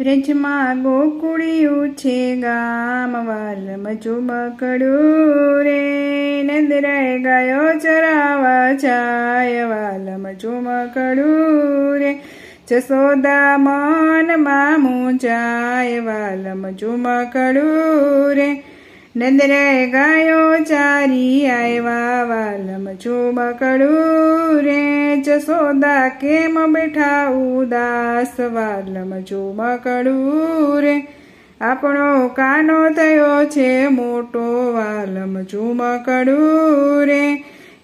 વ્રજમાં ગોકુળિયું છે, ગામ વાલમ ચુમકડું રે. નંદરાય ગાયો ચરાવા જાય, વાલમ ચુમકડું રે. જસોદા મન મામું જાય, વાલમ ચુમકડું રે. નંદરાય ગાયો ચારી આવ્યા વાલમ ચુમકડું રે જસોદા કેમ બેઠા ઉદાસ વાલમ ચુમકડું રે આપણો કાનો થયો છે મોટો વાલમ ચુમકડું રે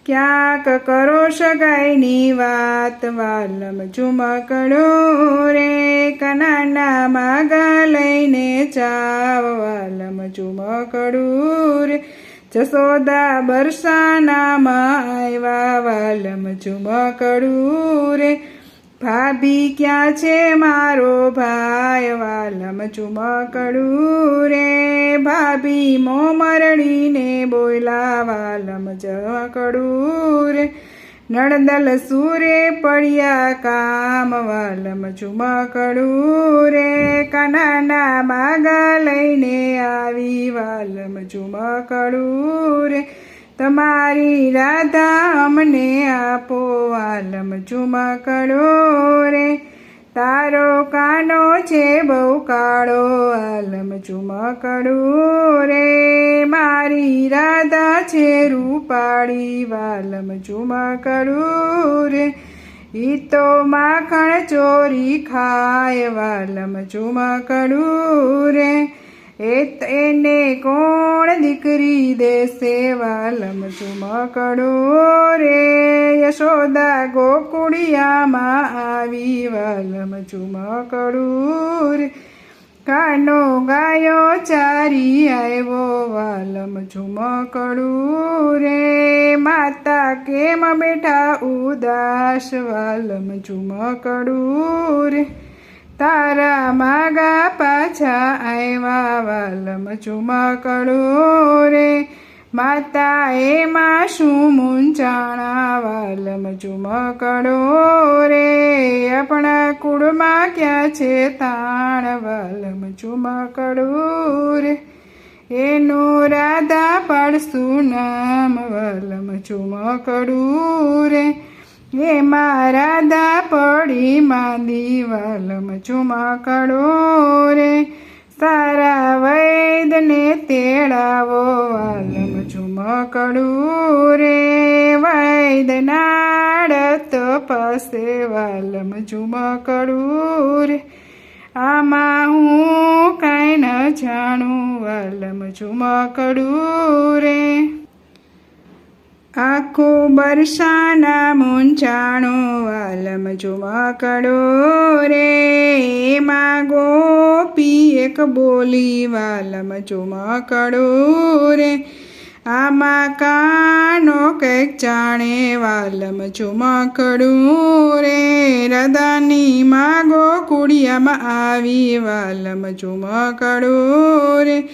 ક્યાંક કરો સગાઈની વાત વાલમ ચુમકડું રે કનાના માગા લઈને ચાવ વાલમ જસોદા બરસાનામાં આવ્યા વાલમ ચુમકડુર. ભાભી ક્યાં છે મારો ભાઈ? વાલમ ચુમકડું રે ભાભી મો મરણીને બોલા વાલમ ચમકડું રે નળદલ સૂરે પડ્યા કામ, વાલમ ચુમકડું રે કનાના માગા લઈને આવી. વાલમ ચુમકડું રે તમારી રાધા અમને આપો. વાલમ ચુમકડો રે તારો કાનો છે બહુ કાળો, આલમ ચુમકડું રે. મારી રાધા છે રૂપાળી, વાલમ ચુમકડું રે. ઈ તો માખણ ચોરી ખાય, વાલમ ચુમકડું રે. એ એને કોણ દીકરી દેશે? વાલમ ચુમકડું રે. યશોદા ગોકુળિયામાં આવી. વાલમ ચુમકડું રે. કાનો ગાયો ચારી આવ્યો. વાલમ ચુમકડું રે. માતા કેમ બેઠા? ઉદાસ. વાલમ ચુમકડું રે. તારા માગા પાછા આવ્યા વાલમ ચુમકડું રે. માતા એમાં શું મૂંચાણા વાલમ ચુમકડું રે. આપણા કુળમાં ક્યાં છે તાણ વાલમ ચુમકડું રે. એનું રાધા પાડશું નામ વાલમ ચુમકડું રે. એમાં રાધા પડી માંદી વાલમ ચુમકડું રે. સારા વૈદને તેડાવો વાલમ ચુમકડું રે. વૈદનાડ પાસે વાલમ ચુમકડું રે. આમાં હું કાંઈ ન જાણું વાલમ ચુમકડું રે. આખું બરસાના મૂંઝાણું વાલમ ચુમકડો રે. માં ગોપી એક બોલી વાલમ ચુમકડો રે. આમાં કાનો કંઈક જાણે વાલમ ચુમકડું રે. રદાની માગો કુડિયામાં આવી વાલમ ચુમકડું રે.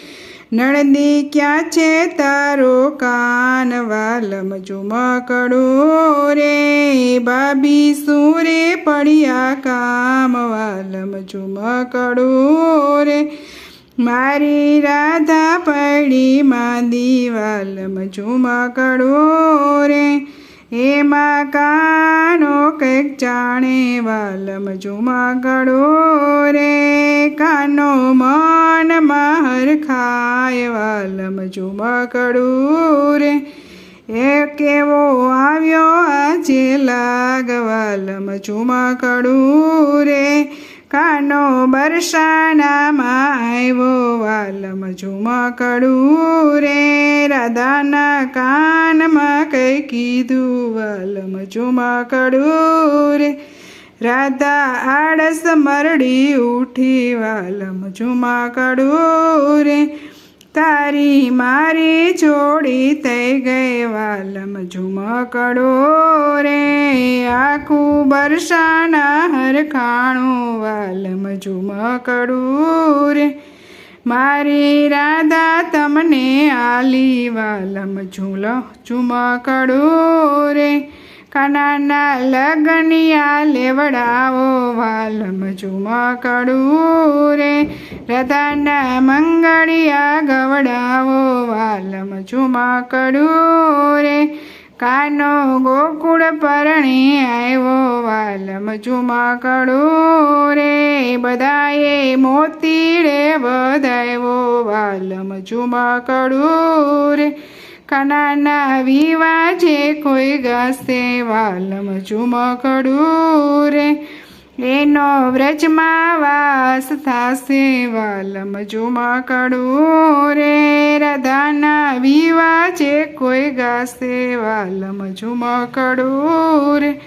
નળદી ક્યાં છે તારો કાન વાલમ ચુમકડું રે? બાબી સુરે પડ્યા કામ વાલમ ચુમકડું રે? મારી રાધા પડી માંદી વાલમ ચુમકડું રે. એમાં કાનો કંઈક જાણે વાલમ ચુમકડું રે. કાનો મન મહર ખાય વાલમ ચુમકડું રે એ કેવો આવ્યો આજે લાગવાલમ વાલમ ચુમકડું રે કાનો બરસાનામાં આવ્યો વાલમ ઝુમકડું રે રાધાના કાનમાં કઈ કીધું વાલમ ઝુમકડું રે રાધા આળસ મરડી ઉઠી વાલમ ઝુમકડું રે તારી મારી જોડી થઈ ગઈ, વાલમ ઝુમકડો રે, આખું બરસાના હરખાણું વાલમ ઝુમકડું રે. મારી રાધા તમને આલી, વાલમ ઝૂલો ઝુમકડું રે. કાનાના લગનિયા લેવડાવો, વાલમ ચુમકડું રે. રાધાના મંગળિયા ગવડાવો, વાલમ ચુમકડું રે. કાનો ગોકુળ પરણે આવ્યો, વાલમ ચુમકડું રે. બધાએ મોતીડે વધાવ્યો, વાલમ ચુમકડું રે. કાનાના વિવા છે કોઈ ગાશે, વાલમ ચુમકડું રે. એનો વ્રજમાં વાસ થાશે, વાલમ ચુમકડું રે. રાધાના વિવા છે કોઈ ગાશે, વાલમ ચુમકડું રે.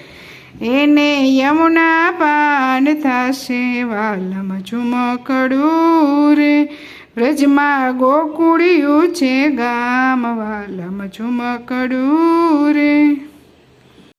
એને યમુના પાન થશે, વાલમ ચુમકડું રે. વ્રજમાં ગોકુળિયું છે ગામ વાલમ ઝુમકડું રે.